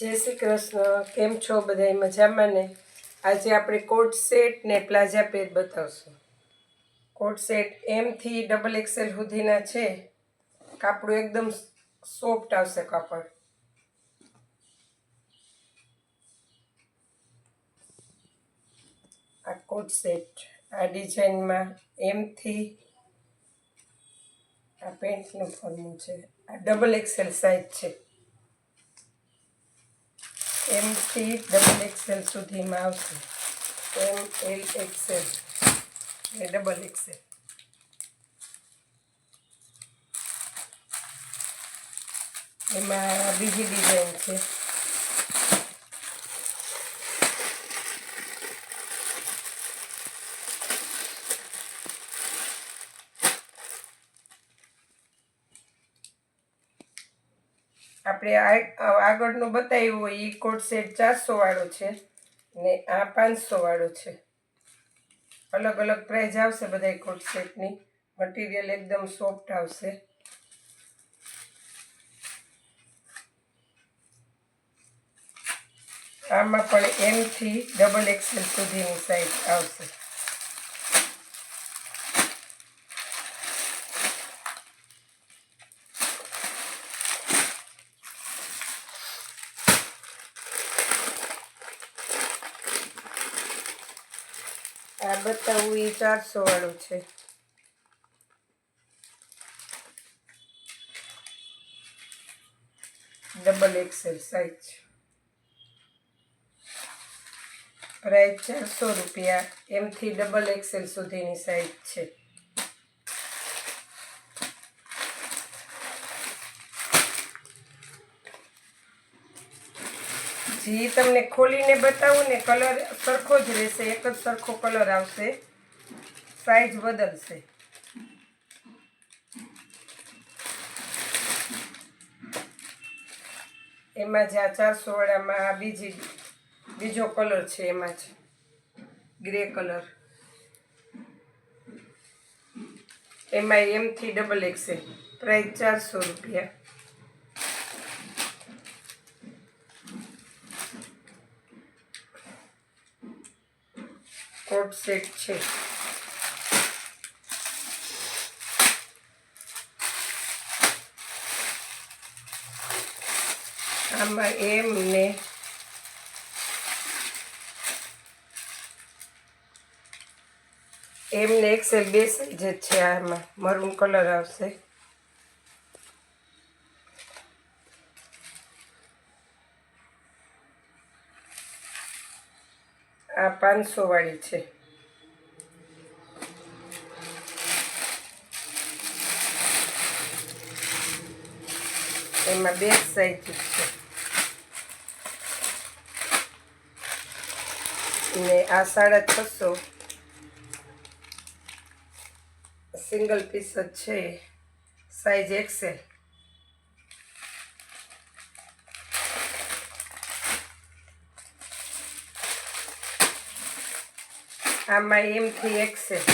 જય શ્રી કૃષ્ણ. કેમ છો બધા? મજામાં ને? આજે આપણે કોટ સેટ ને પ્લાઝા પેર બતાવશું. કોટ સેટ એમથી ડબલ એક્સેલ સુધીના છે. કાપડું એકદમ સોફ્ટ આવશે કાપડ. આ કોટ સેટ આ ડિઝાઇનમાં એમથી આ પેન્ટનું ફરમું છે. આ ડબલ એક્સેલ સાઇઝ છે. એમથી ડબલ એક્સેલ સુધીમાં આવશે. M L XL. ને ડબલ એક્સેલ. એમાં બીજી ડિઝાઇન છે. આપણે આગળનું બતાવ્યું હોય એ કોટ સેટ ચારસો વાળો છે ને આ પાંચસો વાળો છે. અલગ અલગ પ્રાઇઝ આવશે બધા કોટ સેટની મટીરિયલ એકદમ સોફ્ટ આવશે. આમાં પણ એમથી ડબલ એક્સેલ સુધીની સાઈઝ આવશે. આ બતાવવું એ ચારસો વાળું છે. ડબલ એક્સેલ સાઈઝ પ્રાઇસ ચારસો રૂપિયા. એમથી ડબલ એક્સેલ સુધીની સાઈઝ છે. જી તમને ખોલીને બતાવું ને કલર સરખો જ રહેશે, એક જ સરખો કલર આવશે. સાઈઝ બદલશે. એમાં જ આ ચારસો વાળામાં આ બીજી, બીજો કલર છે એમાં જ. Grey colour. એમાં એમથી ડબલ એક્સેલ પ્રાઇસ ચારસો રૂપિયા. કોટ સેટ છે. આમાં એમ ને એમ ને એક્સેલ બે સાઈઝ જ છે આમાં. મરૂન કલર આવશે. આ પાંચસો વાળી છે. એમાં બે સાઈઝ છે. ને આ સાડા છસો. સિંગલ પીસ જ છે. સાઈઝ એક્સેલ આમાં એમથી એક્સેલ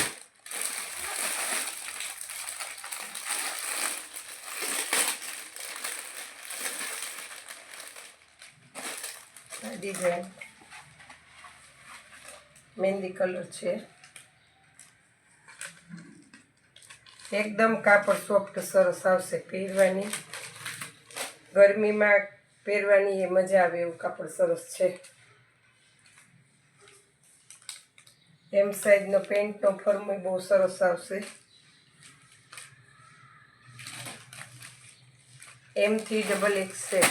ડિઝાઇન મહેંદી કલર છે. એકદમ કાપડ સોફ્ટ સરસ આવશે પહેરવાની. ગરમીમાં પહેરવાની એ મજા આવે એવું કાપડ સરસ છે. એમ સાઈઝનો પેન્ટનો ફર્મ બહુ સરસ આવશે. એમથી ડબલ એક્સેલ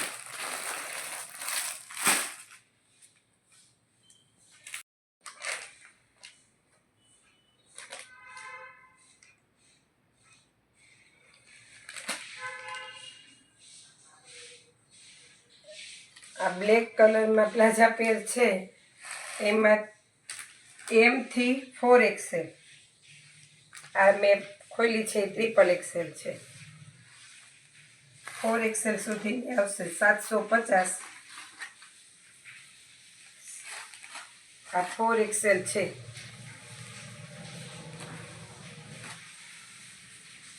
આ બ્લેક કલરમાં પ્લાઝા પેર છે. એમાં એમથી ફોર એક્સેલ. આ મેં ખોલી છે ટ્રિપલ એક્સેલ છે. ફોર એક્સેલ સુધી આવશે, સાતસો પચાસ. આ ફોર એક્સેલ છે.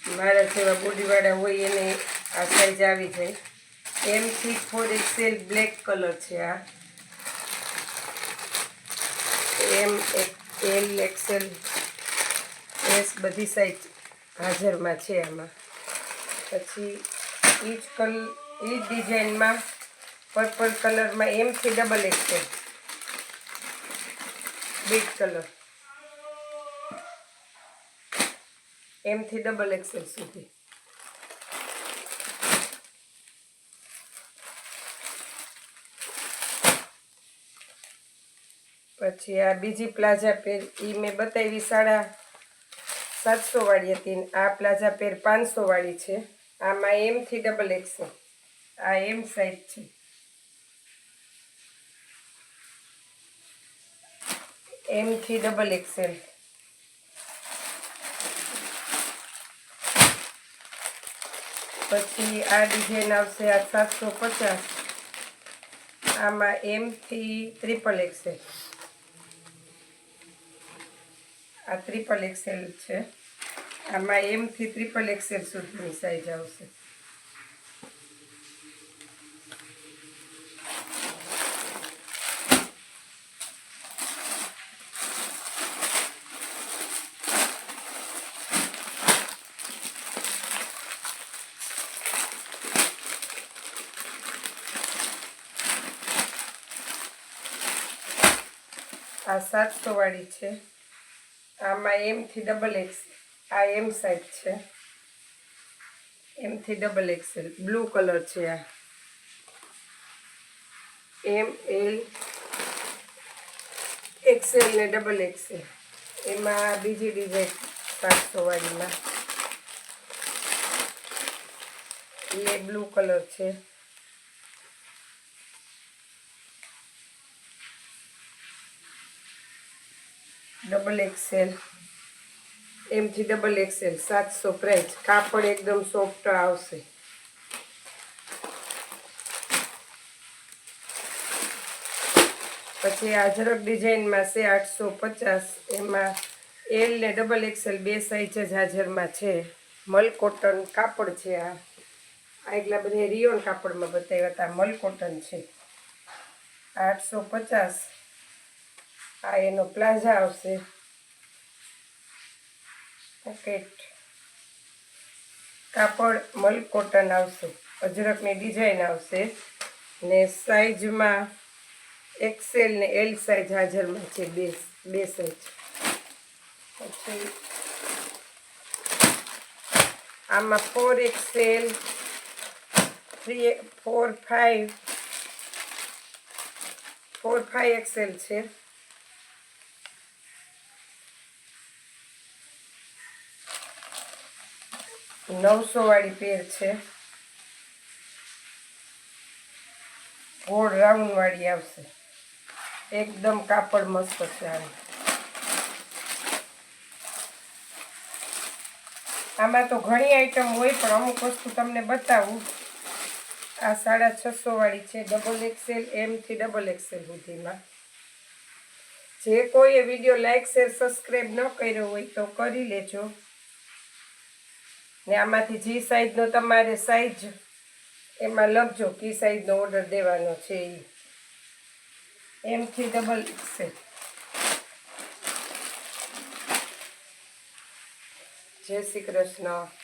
મારા જેવા બોડીવાળા હોય એને આ સાઈઝ આવી જાય. એમથી ફોર એક્સેલ બ્લેક કલર છે આ. એમ એલ એક્સેલ, એસ બધી સાઈઝ હાજરમાં છે આમાં. પછી એ જ કલ એ જ ડિઝાઇનમાં પર્પલ કલરમાં એમથી ડબલ એક્સેલ. Beet colour. એમથી ડબલ એક્સેલ સુધી. પછી આ બીજી પ્લાઝા પેર એ મેં બતાવી સાડા સાતસો વાળી હતી આ પ્લાઝા પેર પાંચસો વાળી છે. આમાં એમથી ડબલ એક્સેલ આ એમ સાઈઝ છે. એમથી ડબલ એક્સેલ પછી આ ડિઝાઇન આવશે આ સાતસો પચાસ. આમાં એમથી ટ્રિપલ એક્સેલ આ ત્રિપલ એક્સેલ છે. આમાં એમથી ત્રિપલ એક્સેલ સુધીની સાઈઝ આવશે. આ સાતસો વાળી છે. આમાં એમથી ડબલ એક્સ આ એમ સાઈઝ છે. એમથી ડબલ એક્સેલ બ્લુ કલર છે આ. એમ એલ એક્સેલ ને ડબલ એક્સેલ એમાં બીજી ડિઝાઇન સાતસો વાળીમાં એ બ્લુ કલર છે. Double XL. એમથી ડબલ એક્સેલ, સાતસો પ્રાઇસ. કાપડ એકદમ સોફ્ટ આવશે. પછી અજરક ડિઝાઇનમાં છે આઠસો પચાસ. એમાં એલ ને ડબલ એક્સેલ બે સાઈઝ જ હાજરમાં છે. મલ કોટન કાપડ છે આ. આ એટલા બધા રિયોન કાપડમાં બતાવ્યા હતા. મલ કોટન છે. આઠસો પચાસ. આ એનો પ્લાઝા આવશે. પેકેટ કાપડ મલ કોટન આવશે. અજરકની ડિઝાઇન આવશે. ને સાઇઝમાં એક્સેલ ને એલ સાઈઝ હાજરમાં છે બે બે સાઇઝ પછી આમાં four XL three four five four five XL છે. નવસો વાળી પેર છે. ગોળ રાઉન્ડ વાળી આવશે. એકદમ કાપડ મસ્ત છે આનું. આમાં તો ઘણી આઈટમ હોય, પણ અમુક વસ્તુ તમને બતાવું. આ સાડા છસો વાળી છે ડબલ એક્સેલ એમથી ડબલ એક્સેલ સુધીમાં. જે કોઈએ વીડિયો લાઈક શેર સબસ્ક્રાઈબ ન કર્યો હોય તો કરી લેજો. ને આમાંથી જે સાઈઝનો તમારે સાઈઝ એમાં લખજો કી સાઈઝનો ઓર્ડર દેવાનો છે એ એમથી ડબલ એક્સેલ જય શ્રી કૃષ્ણ.